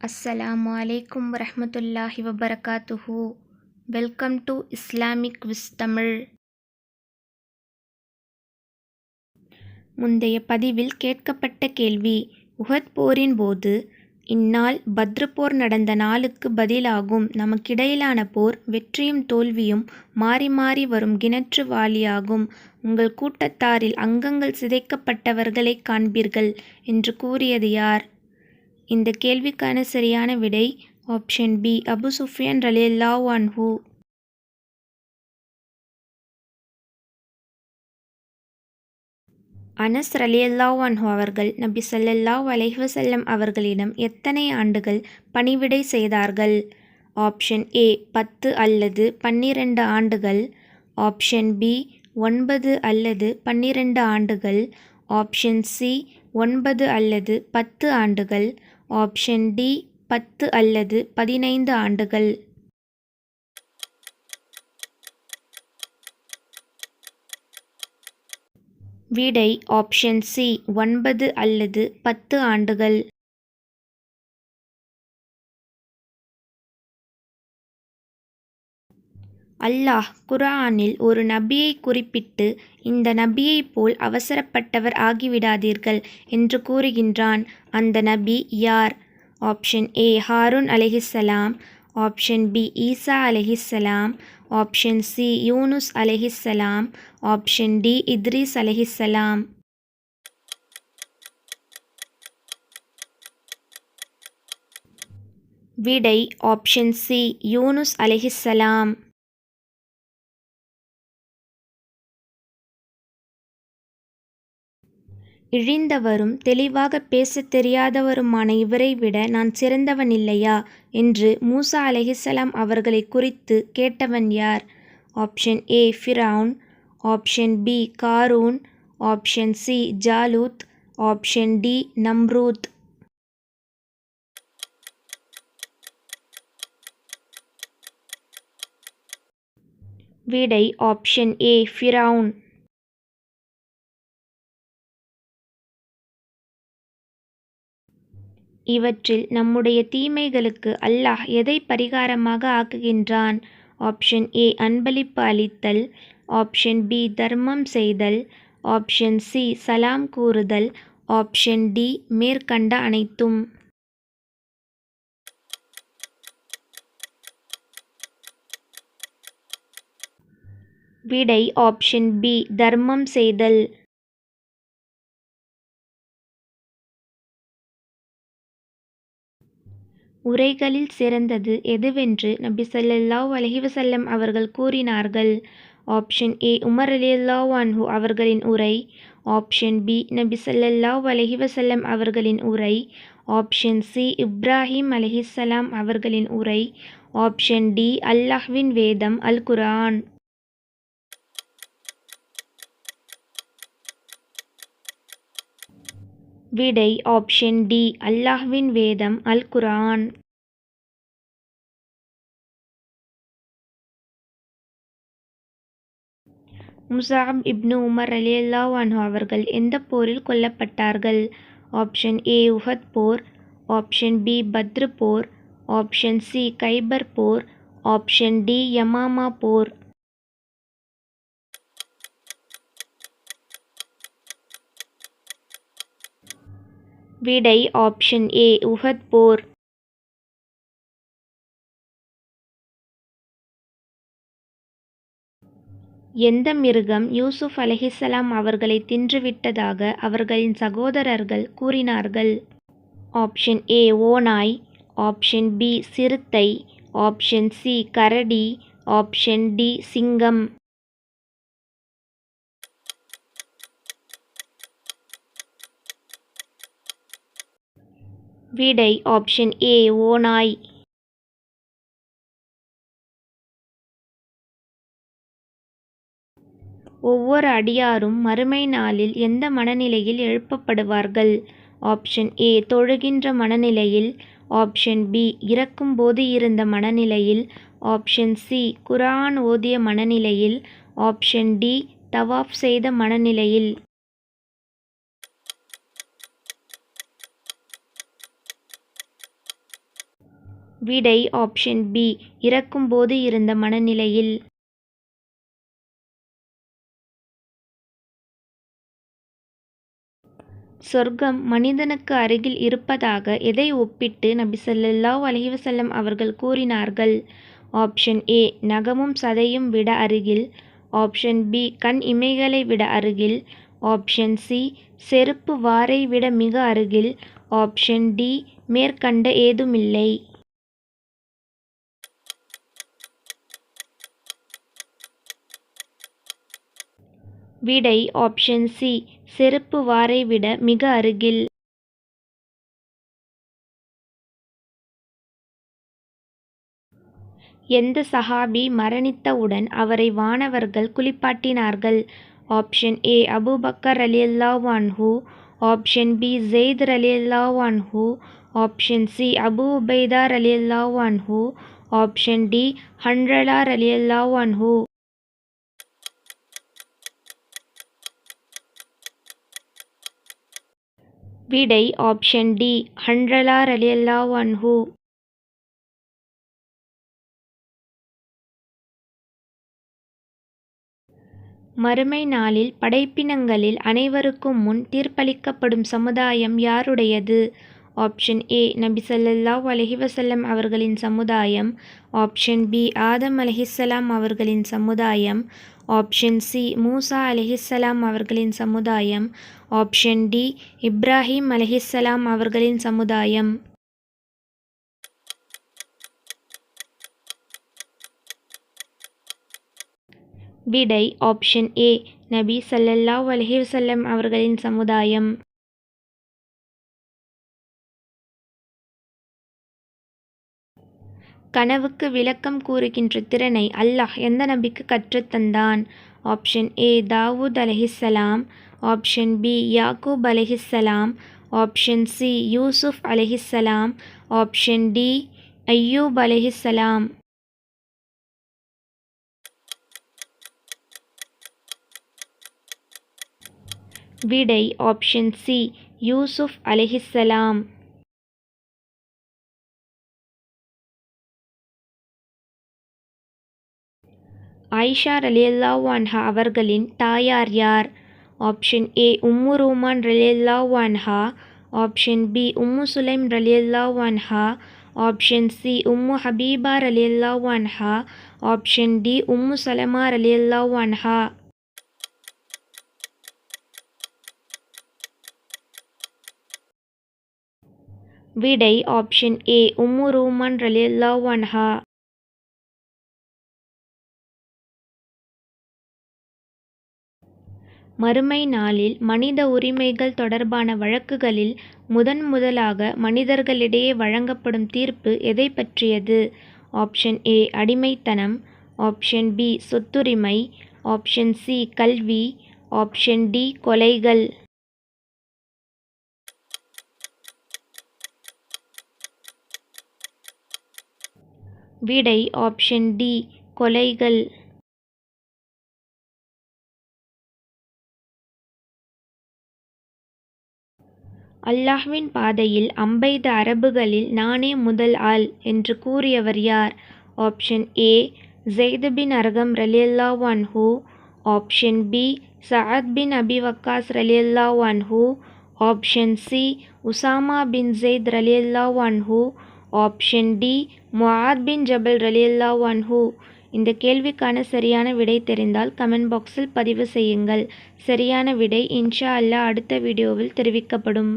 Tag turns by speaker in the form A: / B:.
A: அஸ்ஸலாமு அலைக்கும் வரமத்துல்லாஹி வபரகாத்துஹு welcome to Islamic quiz Tamil முந்தைய பதிவில் கேட்கப்பட்ட கேள்வி உஹத் போரின் போது இந்நாள் பத்ரு போர் நடந்த நாளுக்கு பதிலாகும். நமக்கிடையிலான போர் வெற்றியும் தோல்வியும் மாறி மாறி வரும் கிணற்று வாளியாகும் உங்கள் கூட்டத்தாரில் அங்கங்கள் சிதைக்கப்பட்டவர்களைக் காண்பீர்கள் என்று கூறியது யார்? இந்த கேள்விக்கான சரியான விடை ஆப்ஷன் பி அபு சுஃபியான் அன் ஹூ அனஸ் ரலியல்லாஹு அன்ஹு அவர்கள் நபி ஸல்லல்லாஹு அலைஹி அவர்களிடம் எத்தனை ஆண்டுகள் பணிவிடை செய்தார்கள்? ஆப்ஷன் ஏ பத்து அல்லது பன்னிரண்டு ஆண்டுகள். ஆப்ஷன் பி ஒன்பது அல்லது பன்னிரண்டு ஆண்டுகள். ஆப்ஷன் சி ஒன்பது அல்லது பத்து ஆண்டுகள். ஆப்ஷன் டி பத்து அல்லது பதினைந்து ஆண்டுகள். விடை ஆப்ஷன் சி ஒன்பது அல்லது பத்து ஆண்டுகள். அல்லாஹ் குர்ஆனில் ஒரு நபியை குறிப்பிட்டு இந்த நபியைப் போல் அவசரப்பட்டவர் ஆகிவிடாதீர்கள் என்று கூறுகின்றான். அந்த நபி யார்? ஆப்ஷன் ஏ ஹாரூன் அலைஹிஸ்ஸலாம். ஆப்ஷன் பி ஈசா அலைஹிஸ்ஸலாம். ஆப்ஷன் சி யூனுஸ் அலைஹிஸ்ஸலாம். ஆப்ஷன் டி இத்ரீஸ் அலைஹிஸ்ஸலாம். விடை ஆப்ஷன் சி யூனுஸ் அலைஹிஸ்ஸலாம். இழிந்தவரும் தெளிவாக பேசத் தெரியாதவருமான இவரை விட நான் சிறந்தவன் இல்லையா? என்று மூசா அலஹிசலாம் அவர்களை குறித்து கேட்டவன் யார்? Option A Firaun. Option B Qarun. Option C Jalut. Option D Namrud. விடை ஆப்ஷன் ஏ ஃபிரவுன். இவற்றில் நம்முடைய தீமைகளுக்கு அல்லாஹ் எதை பரிகாரமாக ஆக்குகின்றான்? ஆப்ஷன் ஏ அன்பளிப்பு அளித்தல். ஆப்ஷன் பி தர்மம் செய்தல். ஆப்ஷன் சி சலாம் கூறுதல். ஆப்ஷன் டி மேற்கண்ட அனைத்தும். விடை ஆப்ஷன் பி தர்மம் செய்தல். உரைகளில் சிறந்தது எதுவென்று நபி சல்லல்லாஹ் அலஹிவசல்லம் அவர்கள் கூறினார்கள். ஆப்ஷன் ஏ. உமர் அலி அன்ஹு அவர்களின் உரை. Option B. நபி சல்லல்லாஹ் அலஹிவசல்லம் அவர்களின் உரை. Option C. இப்ராஹிம் அலஹிசலாம் அவர்களின் உரை. Option D. அல்லாஹ்வின் வேதம் அல் குரான் விடை ஆப்ஷன் டி அல்லாஹ்வின் வேதம் அல் குரான் முசாப் இப்னு உமர் அலி அல்லாஹ் அவர்கள் எந்த போரில் கொல்லப்பட்டார்கள்? ஆப்ஷன் ஏ உஹத் போர். ஆப்ஷன் பி பத்ரு போர். ஆப்ஷன் சி கைபர் போர். ஆப்ஷன் டி யமாமா போர். விடை ஆப்ஷன் ஏ உஹத் போர். எந்த மிருகம் யூசுப் அலஹிசலாம் அவர்களை தின்றுவிட்டதாக அவர்களின் சகோதரர்கள் கூறினார்கள்? ஆப்ஷன் ஏ ஓநாய். ஆப்ஷன் பி சிறுத்தை. ஆப்ஷன் சி கரடி. ஆப்ஷன் டி சிங்கம். விடை ஆப்ஷன் ஏ ஓநாய். ஒவ்வொரு அடியாரும் மறுமை நாளில் எந்த மனநிலையில் எழுப்பப்படுவார்கள்? ஆப்ஷன் ஏ தொழுகின்ற மனநிலையில். ஆப்ஷன் பி இறக்கும்போது இருந்த மனநிலையில். ஆப்ஷன் சி குரான் ஓதிய மனநிலையில். ஆப்ஷன் டி தவாஃப் செய்த மனநிலையில். விடை ஆப்ஷன் பி இறக்கும்போது இருந்த மனநிலையில் சொர்க்கம் மனிதனுக்கு அருகில் இருப்பதாக எதை ஒப்பிட்டு நபி ஸல்லல்லாஹு அலைஹி அவர்கள் கூறினார்கள்? ஆப்ஷன் ஏ நகமும் சதையும் விட அருகில். ஆப்ஷன் பி கண் இமைகளை விட அருகில். ஆப்ஷன் சி செருப்பு வாரை விட மிக அருகில். ஆப்ஷன் டி மேற்கண்ட ஏதுமில்லை. விடை ஆப்ஷன் சி செருப்பு வாரை விட மிக அருகில். எந்த சஹாபி மரணித்தவுடன் அவரை வானவர்கள் குளிப்பாட்டினார்கள்? ஆப்ஷன் ஏ அபூபக்கர் ரலியல்லாஹு அன்ஹு. ஆப்ஷன் பி ஜெயித் ரலியல்லாஹு அன்ஹு. ஆப்ஷன் சி அபூ உபைதா ரலியல்லாஹு அன்ஹு. ஆப்ஷன் டி ஹன்ரலா ரலியல்லாஹு விடை ஆப்ஷன் டி ஹன்ரலா ரலியல்லாஹு அன்ஹு. மறுமை நாளில் படைப்பினங்களில் அனைவருக்கும் முன் தீர்ப்பளிக்கப்படும் சமுதாயம் யாருடையது? ஆப்ஷன் ஏ நபி ஸல்லல்லாஹு அலஹிவசல்லம் அவர்களின் சமுதாயம். ஆப்ஷன் பி ஆதம் அலஹிசலாம் அவர்களின் சமுதாயம். ஆப்ஷன் சி மூசா அலைஹிஸ்ஸலாம் அவர்களின் சமுதாயம். ஆப்ஷன் டி இப்ராஹிம் அலைஹிஸ்ஸலாம் அவர்களின் சமுதாயம். விடை ஆப்ஷன் ஏ நபி சல்லல்லாஹ் அலைஹி அவர்களின் சமுதாயம். கனவுக்கு விளக்கம் கூறுகின்ற திறனை அல்லாஹ் எந்த நபிக்கு கற்றுத்தந்தான்? ஆப்ஷன் ஏ தாவூத் அலஹிசலாம் ஆப்ஷன் பி யாக்கூப் அலைஹிஸ்ஸலாம் ஆப்ஷன் சி யூசுப் அலஹிசலாம் ஆப்ஷன் டி ஐயூப் அலைஹிஸ்ஸலாம் விடை ஆப்ஷன் சி யூசுப் அலைஹிஸ்ஸலாம் ஆயிஷா ரலியல்லாஹு அன்ஹா அவர்களின் தாயார் யார்? ஆப்ஷன் ஏ உம்மு ரூமான் ரலியல்லாஹு அன்ஹா. ஆப்ஷன் பி உம்மு சுலைம் ரலியல்லாஹு அன்ஹா. ஆப்ஷன் சி உம்மு ஹபீபா ரலியல்லாஹு அன்ஹா. ஆப்ஷன் டி உம்மு சலமா ரலியல்லாஹு அன்ஹா. விடை ஆப்ஷன் ஏ உம்மு ரூமான் ரலியல்லாஹு அன்ஹா. மறுமை நாளில் மனித உரிமைகள் தொடர்பான வழக்குகளில் முதன் முதலாக மனிதர்களிடையே வழங்கப்படும் தீர்ப்பு எதை பற்றியது? ஆப்ஷன் ஏ அடிமைத்தனம். ஆப்ஷன் பி சொத்துரிமை. ஆப்ஷன் சி கல்வி. ஆப்ஷன் டி கொலைகள். விடை ஆப்ஷன் டி கொலைகள். அல்லாஹ்வின் பாதையில் அம்பெய்த அரபுகளில் நானே முதல் ஆள் என்று கூறியவர் யார்? Option A Zaid bin Arqam ரலியல்லாஹு அன்ஹு. Option B Saad bin Abi Waqqas ரலியல்லாஹு அன்ஹு. Option C Usama bin Zaid ரலியல்லாஹு அன்ஹு. ஆப்ஷன் டி முஆத் பின் ஜபல் ரலியல்லாஹு அன்ஹு. இந்த கேள்விக்கான சரியான விடை தெரிந்தால் கமெண்ட் பாக்ஸில் பதிவு செய்யுங்கள். சரியான விடை இன்ஷா அல்லா அடுத்த வீடியோவில் தெரிவிக்கப்படும்.